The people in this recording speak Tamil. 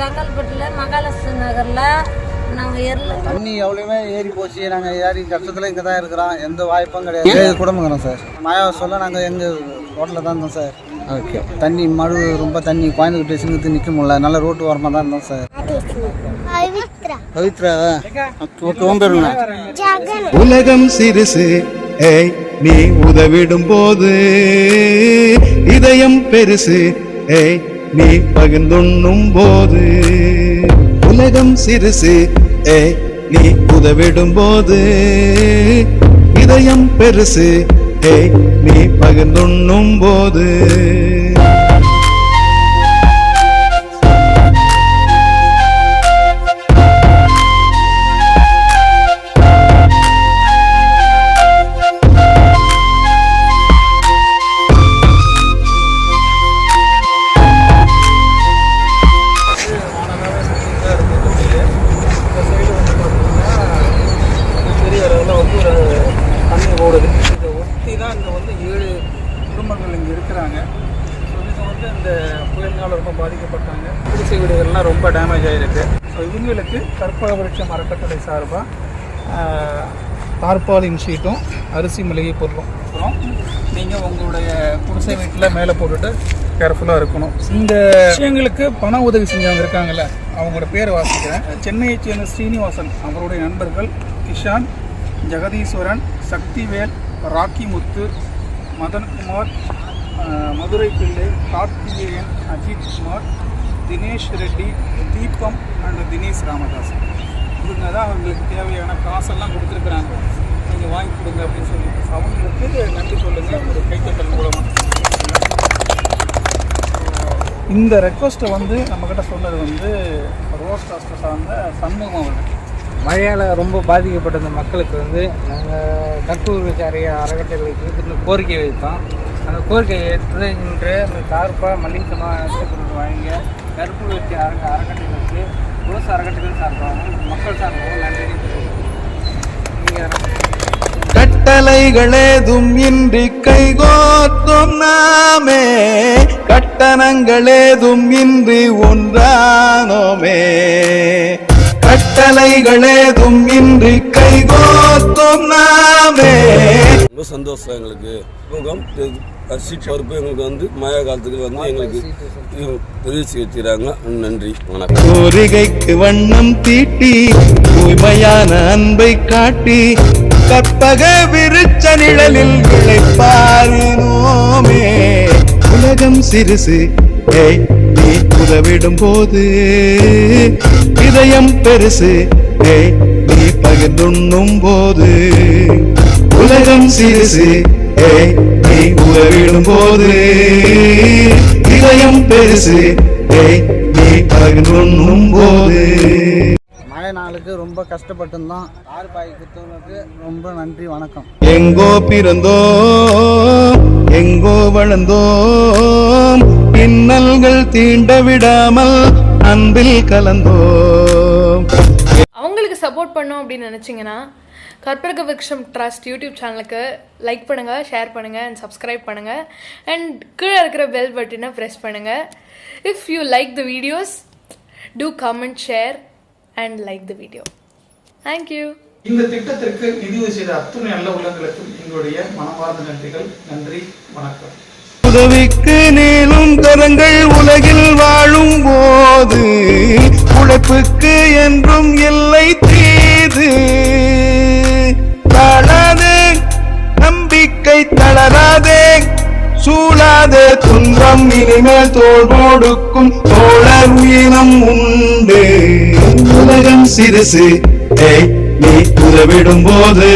செங்கல்பட்டில் மகாலட்சுமி நகரில் நாங்கள் எரில் தண்ணி எவ்வளவுமே ஏறி போச்சு. நாங்கள் ஏறி கஷ்டத்தில் இங்கே தான் இருக்கிறோம். எந்த வாய்ப்பும் கிடையாது. குடும்பங்கிறோம் சார்? மழை சொல்ல நாங்கள் எங்கள் ரோட்டில் தான் இருந்தோம் சார். ஓகே. தண்ணி மழு ரொம்ப தண்ணி குழந்தைகிட்ட சிங்கத்து நிற்க முடியல. நல்ல ரோட்டு ஓரமாக தான் இருந்தோம் சார். பவித்ரா. பவித்ரா? ஓகே உன் பேருங்க? ஜகன். உலகம் சிறுசு. ஏய் நீ உதவிடும் போது இதயம் பெருசு. ஏய் நீ பகிர்ந்துண்ணும் போது. உலகம் சிறுசு ஏ நீ உதவிடும் போது. இதயம் பெருசு ஏய் நீ பகிர்ந்துண்ணும் போது. பாதிக்கப்பட்டாங்க குடிசை வீடுகள்லாம் ரொம்ப டேமேஜ் ஆகிருக்கு ஸோ இவங்களுக்கு கற்பக விருட்சம் அறக்கட்டளை சார்பாக தார்பாலின் ஷீட்டும் அரிசி மளிகை பொருளும் அப்புறம் நீங்கள் உங்களுடைய குடிசை வீட்டில் மேலே போட்டுட்டு கேர்ஃபுல்லாக இருக்கணும். இந்த விஷயங்களுக்கு பண உதவி செஞ்சவங்க இருக்காங்கல்ல அவங்களோட பேர் வாசிக்கிறேன். சென்னையைச் சேர்ந்த ஸ்ரீனிவாசன் அவருடைய நண்பர்கள் கிஷான் ஜெகதீஸ்வரன் சக்திவேல் ராக்கி முத்து மதன்குமார் மதுரை பிள்ளை கார்த்திகேயன் அஜித் குமார் தினேஷ் ரெட்டி தீபம் அண்ட் தினேஷ் ராமதாஸ். இவங்க தான் அவங்களுக்கு தேவையான காசெல்லாம் கொடுத்துருக்குறாங்க. நீங்கள் வாங்கி கொடுங்க அப்படின்னு சொல்லி அவங்களுக்கு நன்றி சொல்லுங்கள் ஒரு கைத்தட்டல் மூலமாக இந்த ரெக்வஸ்ட்டை வந்து நம்மக்கிட்ட சொன்னது வந்து ரோஸ் காஸ்ட்டை சார்ந்த சண்முகம் அவர்கள். மழையால் ரொம்ப பாதிக்கப்பட்ட இந்த மக்களுக்கு வந்து நாங்கள் கற்பூர் விசாரிய அறக்கட்டளைக்கு வந்து கோரிக்கை வைத்தோம். அந்த கோரிக்கையை ஏற்று இன்று இந்த சார்பாக மல்லிகை சமாதானத்தை வழங்கிய கற்பூர் வச்சு அறக்க அறக்கட்டளைக்கு ரோஸ் அறக்கட்டளை சார்பாகவும் மக்கள் சார்பாகவும் நன்றி கட்டளைகளேதும் இன்றி கைகோத்தும் நாமே. கட்டணங்களேதும் இன்றி ஒன்றானோமே. கட்டளைகளேதும் இன்றி கைகோத்தும் ரொம்ப சந்தோஷம் எங்களுக்கு. முகம் அரிசி பருப்பு எங்களுக்கு வந்து மழை காலத்துக்கு வந்து எங்களுக்கு தெரிவிச்சு வச்சுக்கிறாங்க நன்றி வணக்கம். கோரிகைக்கு வண்ணம் தீட்டி தூய்மையான அன்பை காட்டி கற்பக விருச்ச நிழலில் விளைப்பாரினோமே உலகம் சிறுசு ஏய் நீ உதவிடும் போது. இதயம் பெருசு ஏய் நீ பகிர்ந்துண்ணும் போது. உலகம் சிறுசு. நீ உதவிடும் போது. இதயம் பெருசு. நீ பகிர்ந்துண்ணும் போது. மழை நாளுக்கு ரொம்ப கஷ்டப்பட்டிருந்தோம். ஆறு பாய் குத்தவங்களுக்கு ரொம்ப நன்றி வணக்கம். எங்கோ பிறந்தோம் எங்கோ வளர்ந்தோம். பின்னல்கள் தீண்ட விடாமல் அன்பில் அவங்களுக்கு சப்போர்ட் பண்ணோம் அப்படின்னு நினச்சிங்கன்னா கற்பக விருட்சம் ட்ரஸ்ட் யூடியூப் சேனலுக்கு லைக் பண்ணுங்கள் ஷேர் பண்ணுங்கள் அண்ட் சப்ஸ்கிரைப் பண்ணுங்கள் அண்ட் கீழே இருக்கிற பெல் பட்டனை ப்ரெஸ் பண்ணுங்கள் if you like the videos do comment share and like the video thank you இந்த திட்டத்திற்கு நிதியுதவி செய்த அத்துணை நல்ல உள்ளங்களுக்கும் எங்களுடைய மனமார்ந்த நன்றிகள். நன்றி வணக்கம். உதவிக்கு நீளும் கரங்கள் உலகில் வாழும் போது உழைப்புக்கு என்றும் இல்லை சூழாதே துன்பம் இனிமேல் தோல் கொடுக்கும் தோழர் உயிரம் உண்டு. உலகம் சிறுசு நீ உதவிடும் போது